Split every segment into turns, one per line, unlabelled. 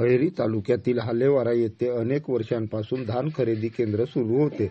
अहेरी तालुक्यातील हालेवारा येथे अनेक वर्षांपासून धान खरेदी केंद्र सुरू होते.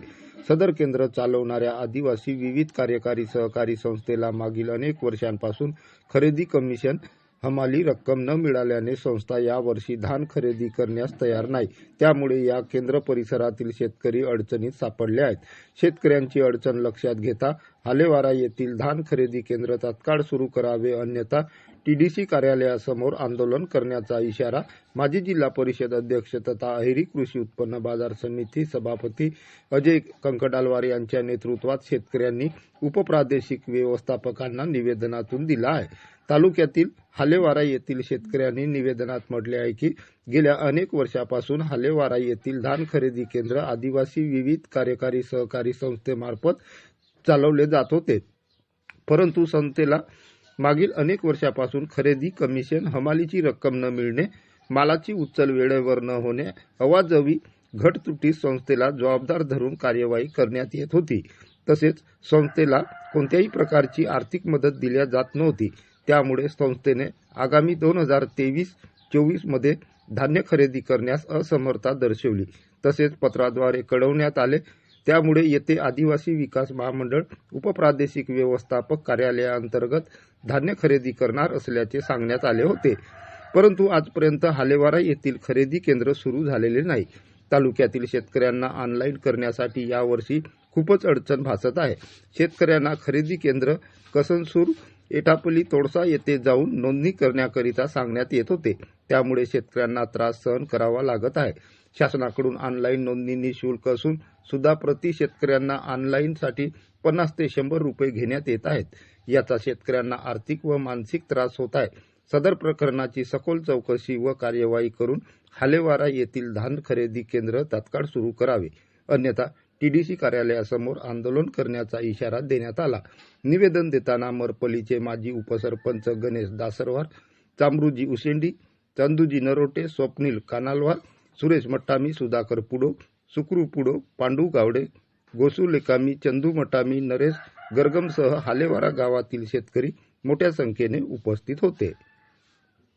सदर केंद्र चालवणाऱ्या आदिवासी विविध कार्यकारी सहकारी संस्थेला मागील अनेक वर्षांपासून खरेदी कमिशन हमाली रक्कम न मिळाल्याने संस्था यावर्षी धान खरेदी करण्यास तयार नाही. त्यामुळे या केंद्र परिसरातील शेतकरी अडचणीत सापडले आहेत. शेतकऱ्यांची अडचण लक्षात घेता हालेवारा येथील धान खरेदी केंद्र तात्काळ सुरू करावे अन्यथा टीडीसी कार्यालयासमोर आंदोलन करण्याचा इशारा माजी जिल्हा परिषद अध्यक्ष तथा अहेरी कृषी उत्पन्न बाजार समिती सभापती अजय कंकडालवार यांच्या नेतृत्वात शेतकऱ्यांनी उपप्रादेशिक व्यवस्थापकांना निवेदनातून दिला आहे. तालुक्यातील हालेवारा येथील शेतकऱ्यांनी निवेदनात म्हटले आहे की गेल्या अनेक वर्षापासून हालेवारा येथील धान खरेदी केंद्र आदिवासी विविध कार्यकारी सहकारी संस्थेमार्फत चालवले जात होते. परंतु संस्थेला मागील अनेक वर्षापासून खरेदी कमिशन हमालीची रक्कम न मिळणे मालाची उचल वेळेवर न होणे अवाजवी घटतुटीस संस्थेला जबाबदार धरून कार्यवाही करण्यात येत होती. तसेच संस्थेला कोणत्याही प्रकारची आर्थिक मदत दिल्या जात नव्हती. त्यामुळे संस्थेने आगामी दोन हजार तेवीस चोवीसमध्ये धान्य खरेदी करण्यास असमर्थता दर्शवली. तसेच पत्राद्वारे कळवण्यात आले. त्यामुळे येथे आदिवासी विकास महामंडळ उपप्रादेशिक व्यवस्थापक कार्यालयाअंतर्गत धान्य खरेदी करणार असल्याचे सांगण्यात आले होते. परंतु आजपर्यंत हालेवारा येथील खरेदी केंद्र सुरू झालेले नाही. तालुक्यातील शेतकऱ्यांना ऑनलाईन करण्यासाठी यावर्षी खूपच अडचण भासत आहे. शेतकऱ्यांना खरेदी केंद्र कसनसूर एटापल्ली तोडसा येथे जाऊन नोंदणी करण्याकरिता सांगण्यात येत होते. त्यामुळे शेतकऱ्यांना त्रास सहन करावा लागत आहे. शासनाकडून ऑनलाईन नोंदणी निशुल्क असून सुद्धा प्रति शेतकऱ्यांना ऑनलाईनसाठी पन्नास ते शंभर रुपये घेण्यात येत आहेत. याचा शेतकऱ्यांना आर्थिक व मानसिक त्रास होत आहे. सदर प्रकरणाची सखोल चौकशी व कार्यवाही करून हालेवारा येथील धान खरेदी केंद्र तात्काळ सुरू करावे. अन्यथा टीडीसी कार्यालयासमोर आंदोलन करण्याचा इशारा देण्यात आला. निवेदन देताना मरपलीचे माजी उपसरपंच गणेश दासरवार चामरुजी उसेंडी चंदूजी नरोटे स्वप्नील कानालवार सुरेश मट्टामी सुधाकर पुडो सुक्रू पुडो पांडू गावडे गोसू लेकामी चंदू मटामी नरेश गरगमसह हालेवारा गावातील शेतकरी मोठ्या संख्येने उपस्थित होते.